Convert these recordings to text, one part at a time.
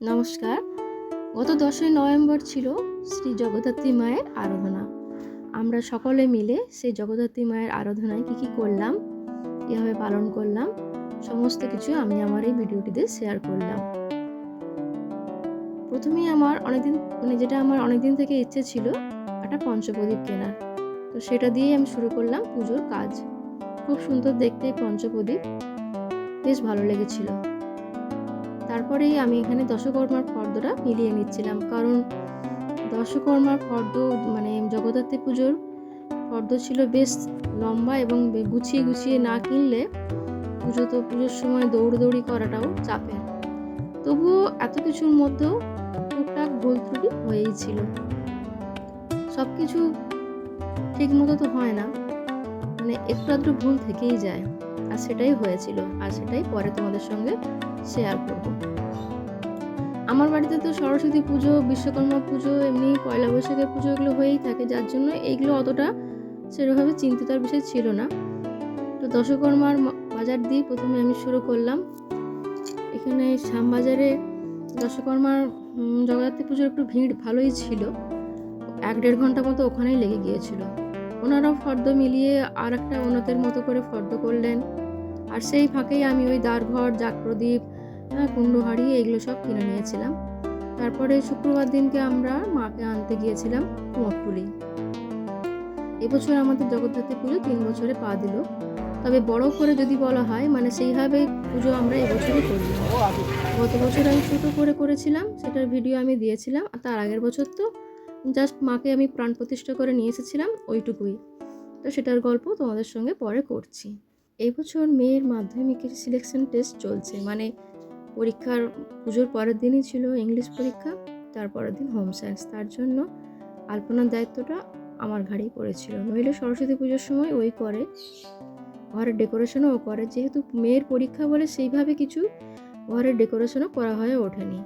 নমস্কার। গত দশই নভেম্বর ছিল শ্রী জগদ্ধাত্রী মায়ের আরাধনা। আমরা সকলে মিলে সেই জগদ্ধাত্রী মায়ের আরাধনায় কী কী করলাম, কীভাবে পালন করলাম, সমস্ত কিছু আমি আমার এই ভিডিওটিতে শেয়ার করলাম। প্রথমেই আমার অনেকদিন মানে যেটা আমার অনেকদিন থেকে ইচ্ছে ছিল একটা পঞ্চপ্রদীপ কেনার। তো সেটা দিয়েই আমি শুরু করলাম পুজোর কাজ। খুব সুন্দর দেখতে পঞ্চপ্রদীপ। বেশ ভালো লেগেছিল। তারপরেই আমি এখানে দশকর্মার ফর্দটা মিলিয়ে নিচ্ছিলাম। কারণ দশকর্মার ফর্দ মানে জগদ্ধাত্রী পুজোর ফর্দ ছিল বেশ লম্বা এবং গুছিয়ে গুছিয়ে না কিনলে পুজো তো, পুজোর সময় দৌড়দৌড়ি করাটাও চাপের। তবুও এত কিছুর মধ্যেও টুকটাক ভুল ত্রুটি হয়েই ছিল। সব কিছু ঠিক মতো তো হয় না। মানে একটু আধটু ভুল থেকেই যায়। আর সেটাই হয়েছিল। আর সেটাই পরে তোমাদের সঙ্গে শেয়ার করব। আমার বাড়িতে তো সরস্বতী পুজো, বিশ্বকর্মা পুজো, এমনি পয়লা বৈশাখের পুজো এগুলো হয়েই থাকে। যার জন্য এইগুলো অতটা সেরকমভাবে চিন্তিতার বিষয় ছিল না। তো দশকর্মার বাজার দিয়ে প্রথমে আমি শুরু করলাম। এখানে শ্যামবাজারে দশকর্মার জগদ্ধাত্রী পুজোর একটু ভিড় ভালোই ছিল। এক দেড় ঘণ্টা মতো ওখানেই লেগে গিয়েছিল। ওনারাও ফর্দ মিলিয়ে আর একটা ওনাদের মতো করে ফর্দ করলেন। আর সেই ফাঁকেই আমি ওই দ্বারঘর, জাগপ্রদীপ হ্যাঁ কুণ্ডহাড়ি এগুলো সব কিনে নিয়েছিলাম। তারপরে শুক্রবার দিনকে আমরা মাকে আনতে গিয়েছিলাম কুমোরটুলি এবছর আমাদের জগদ্ধাত্রী পুজো তিন বছরে পা দিল। তবে বড় করে যদি বলা হয় মানে সেইভাবে পুজো আমরা এবছরই করি গত বছর আমি ছোটো করে করেছিলাম, সেটার ভিডিও আমি দিয়েছিলাম, আর তার আগের বছর তো জাস্ট মাকে আমি প্রাণ প্রতিষ্ঠা করে নিয়ে এসেছিলাম ওইটুকুই। তো সেটার গল্প তোমাদের সঙ্গে পরে করছি। এই বছর মেয়ের মাধ্যমিকের সিলেকশন টেস্ট চলছে মানে পরীক্ষার পুজোর পরের দিনই ছিল ইংলিশ পরীক্ষা, তার পরের দিন হোম সায়েন্স তার জন্য আলপনার দায়িত্বটা আমার ঘাড়েই পড়েছিল। নইলে সরস্বতী পুজোর সময় ওই করে। ঘরের ডেকোরেশনও করে। যেহেতু মেয়ের পরীক্ষা বলে সেইভাবে কিছু ঘরের ডেকোরেশনও করা হয়ে ওঠেনি।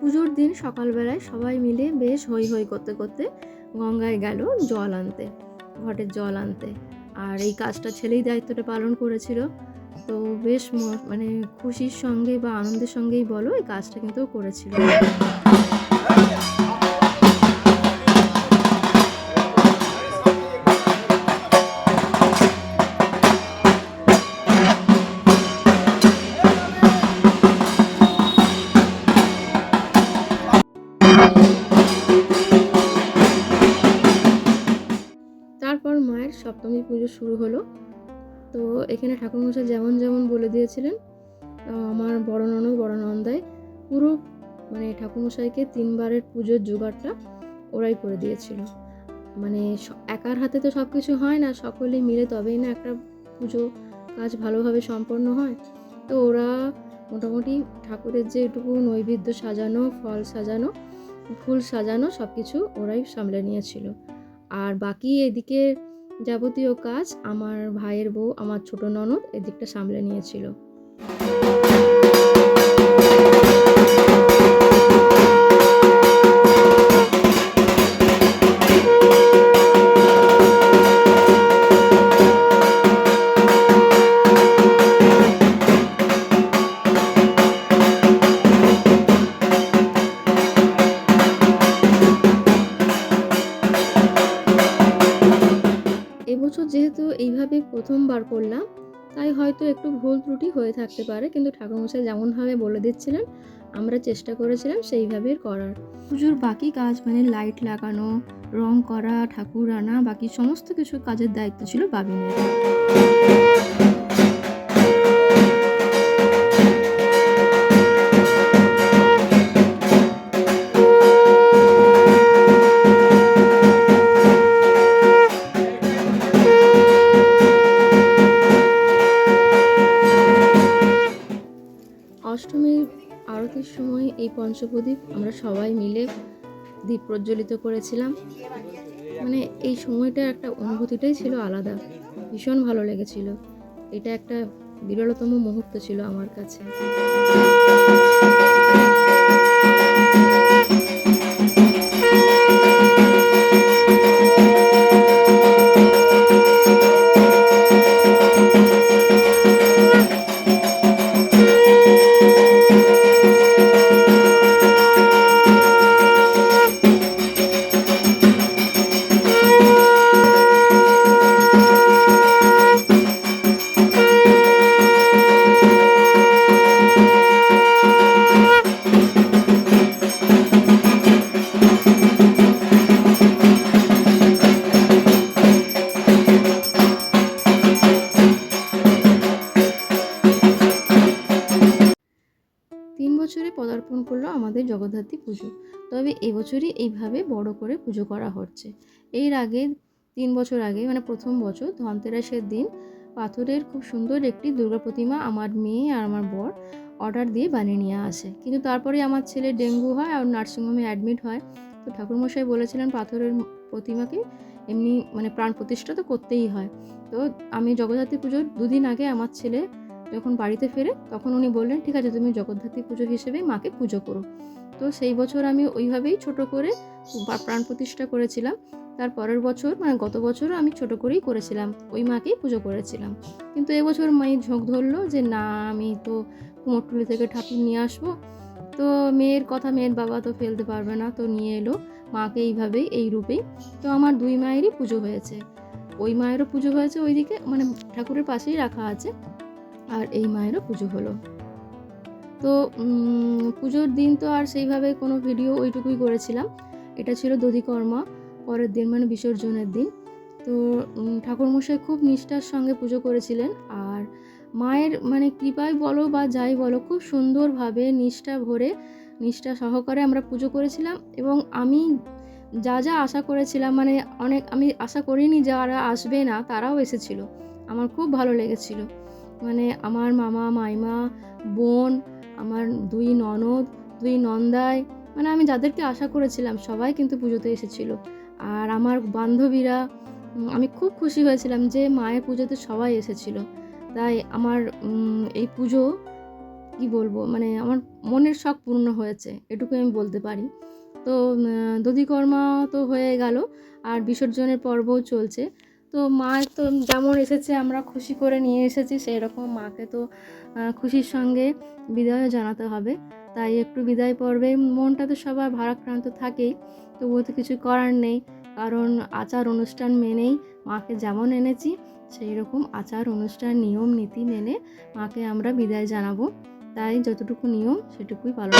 পুজোর দিন সকালবেলায় সবাই মিলে বেশ হই হই করতে করতে গঙ্গায় গেল জল আনতে ঘটের জল আনতে। আর এই কাজটা ছেলেই দায়িত্বটা পালন করেছিল। তো বেশ মানে খুশির সঙ্গে বা আনন্দের সঙ্গেই বলো, এই কাজটা কিন্তু করেছিল। তারপর মায়ের সপ্তমী পুজো শুরু হলো। তো এখানে ঠাকুরমশাই যেমন যেমন বলে দিয়েছিলেন আমার বড় ননদ, বড় নন্দায় পুরো মানে ঠাকুরমশাইকে তিনবারের পুজোর জোগাড়টা ওরাই করে দিয়েছিল। মানে একার হাতে তো সব কিছু হয় না, সকলে মিলে তবেই না একটা পুজো কাজ ভালোভাবে সম্পন্ন হয়। তো ওরা মোটামুটি ঠাকুরের যে এটুকু নৈবেদ্য সাজানো, ফল সাজানো, ফুল সাজানো সব কিছু ওরাই সামলে নিয়েছিল। আর বাকি এদিকে যাবতীয় কাজ আমার ভাইয়ের বউ আমার ছোট ননদ এদিকটা সামলে নিয়েছিল। হয়তো একটু ভুল ত্রুটি হয়ে থাকতে পারে, কিন্তু ঠাকুরমশাই যেমনভাবে বলে দিচ্ছিলেন, আমরা চেষ্টা করেছিলাম সেইভাবে করার। পুজোর বাকি কাজ মানে লাইট লাগানো, রং করা, ঠাকুর আনা, বাকি সমস্ত কিছু কাজের দায়িত্ব ছিল বাবিনের দীপ প্রজ্বলিত করেছিলাম। মানে এই সময়টা একটা অনুভূতিটাই ছিল আলাদা। ভীষণ ভালো লেগেছিল। এটা একটা বিরলতম মুহূর্ত ছিল আমার কাছে। পদার্পণ করল আমাদের জগদ্ধাত্রী পুজো। তবে এবছরই এইভাবে বড় করে পুজো করা হচ্ছে। এর আগে, তিন বছর আগে মানে প্রথম বছর ধনতেরাসের দিন পাথরের খুব সুন্দর একটি দুর্গা প্রতিমা আমার মেয়ে আর আমার বর অর্ডার দিয়ে বানিয়ে নিয়ে আসে। কিন্তু তারপরে আমার ছেলে ডেঙ্গু হয় আর নার্সিংহোমে অ্যাডমিট হয়। তো ঠাকুরমশাই বলেছিলেন পাথরের প্রতিমাকে এমনি মানে প্রাণ প্রতিষ্ঠা তো করতেই হয়। তো আমি জগদ্ধাত্রী পুজোর দুদিন আগে আমার ছেলে যখন বাড়িতে ফেরে তখন উনি বললেন, ঠিক আছে, তুমি জগদ্ধাত্রী পুজো হিসেবে মাকে পুজো করো। তো সেই বছর আমি ওইভাবেই ছোট করে প্রাণ প্রতিষ্ঠা করেছিলাম। তার পরের বছর মানে গত বছরও আমি ছোট করেই করেছিলাম, ওই মাকেই পুজো করেছিলাম। কিন্তু এবছর মায়ের ঝোঁক ধরলো যে, না, আমি তো কুমোরটুলি থেকে ঠাকুর নিয়ে আসব। তো মেয়ের কথা মেয়ের বাবা তো ফেলতে পারবে না, তো নিয়ে এলো মাকে এইভাবেই এই রূপেই। তো আমার দুই মায়েরই পুজো হয়েছে। ওই মায়েরও পুজো হয়েছে ওইদিকে মানে ঠাকুরের পাশেই রাখা আছে। আর এই মায়েরও পুজো হলো। তো পুজোর দিন তো আর সেইভাবে কোনো ভিডিও ওইটুকুই করেছিলাম। এটা ছিল দধিকর্মা, পরের দিন মানে বিসর্জনের দিন। তো ঠাকুরমশাই খুব নিষ্ঠার সঙ্গে পুজো করেছিলেন। আর মায়ের মানে কৃপায় বলো বা যাই বলো, খুব সুন্দরভাবে নিষ্ঠা ভরে, নিষ্ঠা সহকারে আমরা পুজো করেছিলাম। এবং আমি যা যা আশা করেছিলাম মানে অনেক, আমি আশা করিনি যারা আসবে না, তারাও এসেছিল। আমার খুব ভালো লেগেছিল। মানে আমার মামা, মাইমা, বোন, আমার দুই ননদ, দুই নন্দাই মানে আমি যাদেরকে আশা করেছিলাম সবাই কিন্তু পুজোতে এসেছিল। আর আমার বান্ধবীরা আমি খুব খুশি হয়েছিলাম যে মায়ের পুজোতে সবাই এসেছিল। তাই আমার এই পুজো, কি বলব মানে আমার মনের শখ পূর্ণ হয়েছে এটুকু আমি বলতে পারি। তো দধিকর্মা তো হয়ে গেল, আর বিসর্জনের পর্বও চলছে। তো মা তো যেমন এসেছে, আমরা খুশি করে নিয়ে এসেছি সেই রকম মাকে তো খুশির সঙ্গে বিদায়ও জানাতে হবে। তাই একটু বিদায় পর্বে, মনটা তো সবার ভারাক্রান্ত থাকেই, তবুও তো কিছু করার নেই। কারণ আচার অনুষ্ঠান মেনেই মাকে যেমন এনেছি সেই রকম আচার অনুষ্ঠান, নিয়ম, নীতি মেনে মাকে আমরা বিদায় জানাব। তাই যতটুকু নিয়ম, সেটুকুই পালন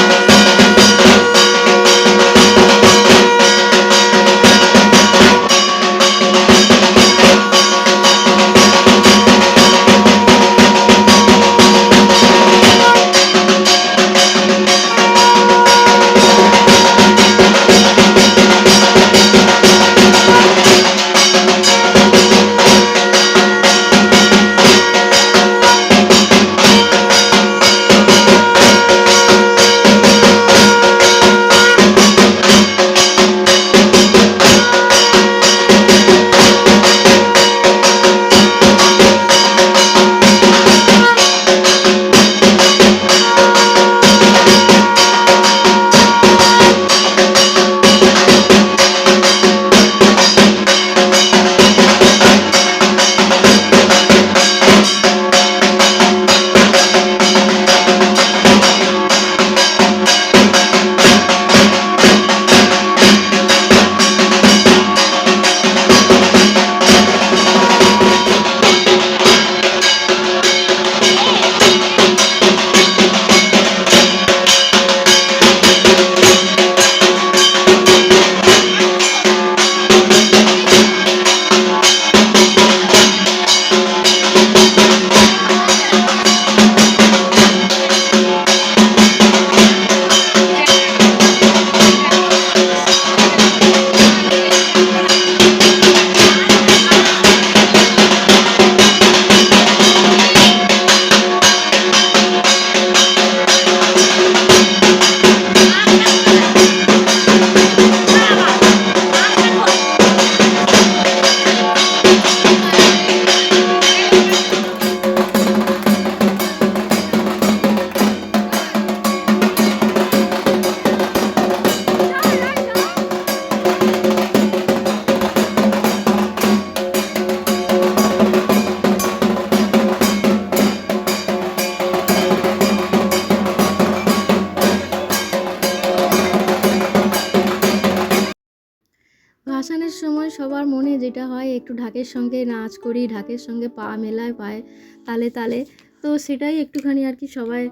সময় সবার মনে যেটা হয়, একটু ঢাকের সঙ্গে নাচ করি, ঢাকের সঙ্গে পা মেলায় পায় তালে তালে। তো সেটাই একটুখানি আর কি সবাই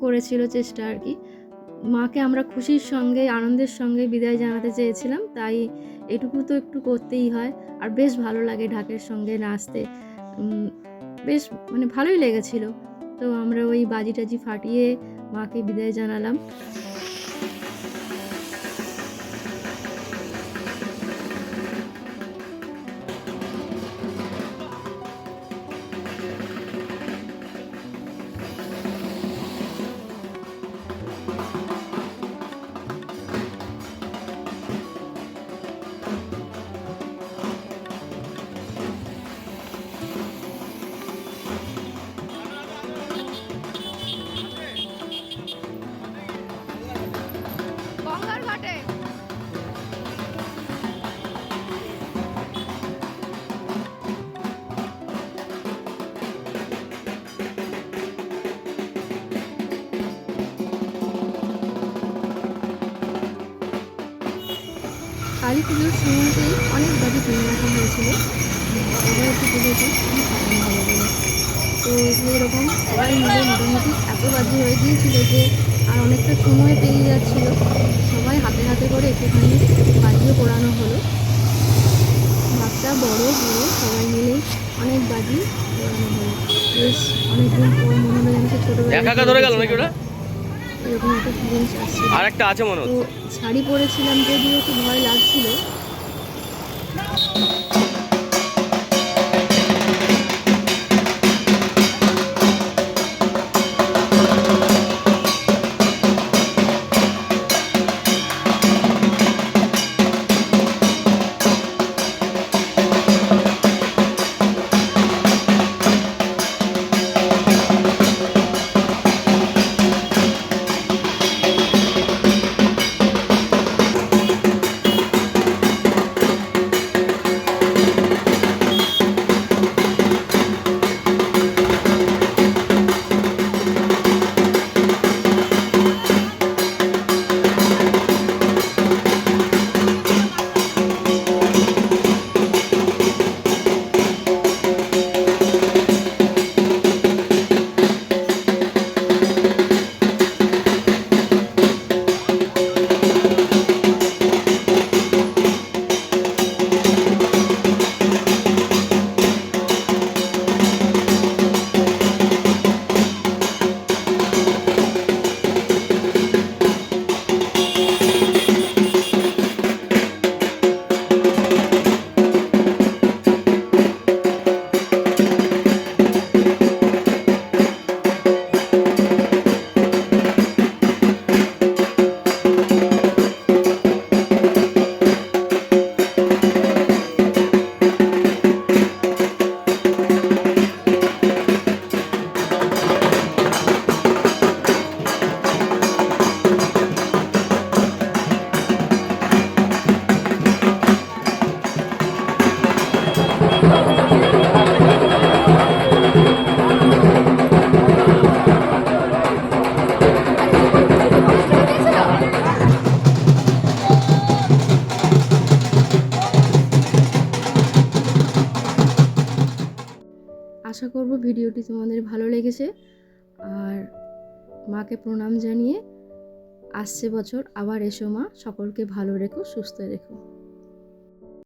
করেছিল চেষ্টা আর কি। মাকে আমরা খুশির সঙ্গে, আনন্দের সঙ্গে বিদায় জানাতে চেয়েছিলাম, তাই এটুকু তো একটু করতেই হয়। আর বেশ ভালো লাগে ঢাকের সঙ্গে নাচতে। বেশ মানে ভালোই লেগেছিল। তো আমরা ওই বাজি টাজি ফাটিয়ে মাকে বিদায় জানালাম। পুজোর সময়তেই অনেক বাজি কিনে রাখা হয়েছিল। এবার একটু পুজোতে খুবই হবে বলে তো এরকম সবাই মিলে মোটামুটি এত বাজি হয়ে গিয়েছিল যে আর অনেকটা সময় পেরিয়ে যাচ্ছিল। সবাই হাতে হাতে করে একটুখানি বাজিও পোড়ানো হলো। বাচ্চা, বড় বুড়ো সবাই মিলে অনেক বাজি পোড়ানো হলো। বেশ অনেকদিন পর মনে হলো যেন সে এরকম একটা ফিলিংস আসছিল। আর একটা আছে মনে হচ্ছে। শাড়ি পরেছিলাম যদিও একটু ভয় লাগছিল। ভালো আর মাকে প্রণাম জানিয়ে আসছে বছর। আবার এসো মা, সকলকে ভালো রেখো, সুস্থ রেখো।